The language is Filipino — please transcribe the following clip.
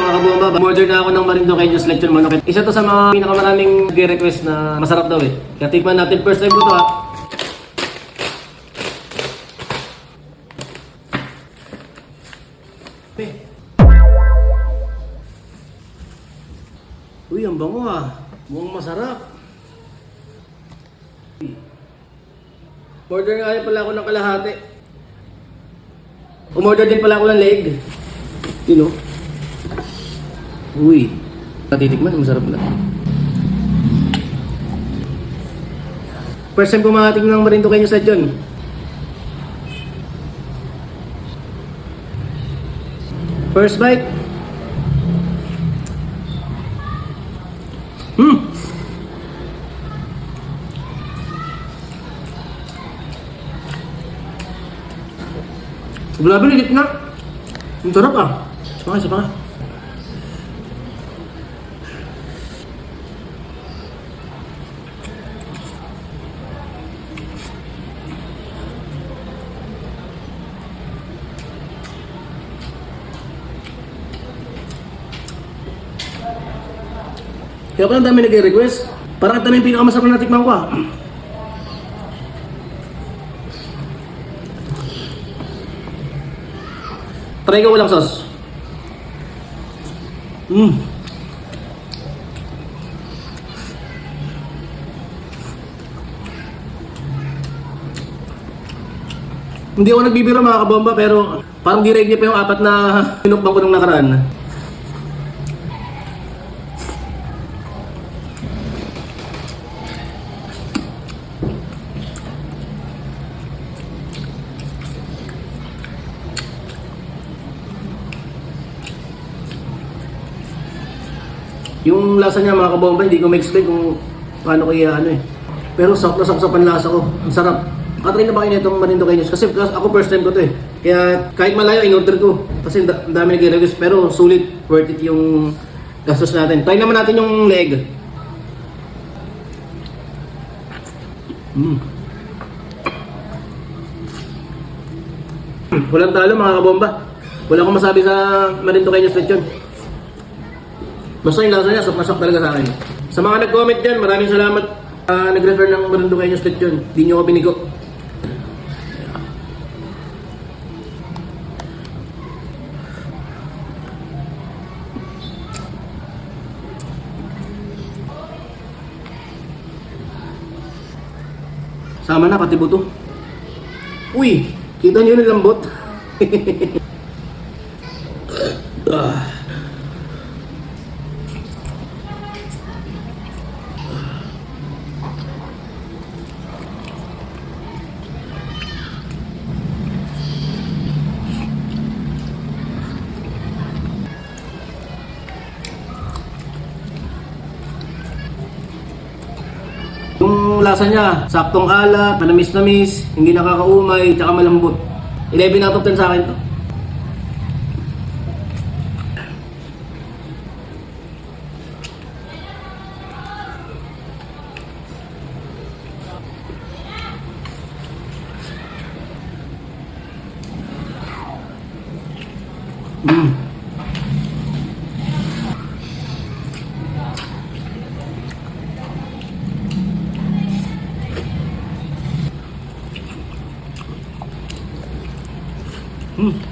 mga kabomba, order na ako ng Marinduqueños lechon manok. Isa to sa mga pinakamaraming request na masarap daw eh. Kaya tikman natin first time ko to ha. Uy, ang bango ah. Mukhang masarap. Order nga rin pala ako ng kalahati. Umorder din pala ako ng leg. Yun oh. Uy. Natitikman, masarap na. First time kumating ng Marinduqueño sa John. First bite. Hmm. Grabe, ligit na. Ang sarap ah. Isa pa. Kaya pala ang dami nag-request. Parang na yung pinakamasarap na natikman ko ah. Try ko walang sauce. Mmm. Hindi ako nagbibiro mga kabomba pero parang direct pa yung apat na pinukbang ko nung nakaraan. Yung lasa niya mga kabomba, hindi ko ma-explain kung paano kaya ano eh. Pero sakto sakto sa panlasa ko. Ang sarap. Katry na ba kayo nitong Marinduqueños? Kasi kasi ako first time ko to eh. Kaya kahit malayo, in-order ko. Kasi ang da- ang dami nag-request. Pero sulit, worth it yung gastos natin. Try naman natin yung leg. Mm. Walang talo mga kabomba. Wala akong masabi sa Marinduqueños lechon. Basta yung lasa niya, sok na sok talaga sa akin. Sa mga nag-comment dyan, maraming salamat. Uh, nag-refer ng Marinduqueños lechon. Di nyo ako binigo. Sama na, pati buto. Uy, kita niyo yung lambot. ah. Yung lasa niya, saktong alat, manamis-namis, hindi nakakaumay, tsaka malambot. 11 out of 10 sa akin to. Mm. Mm-hmm.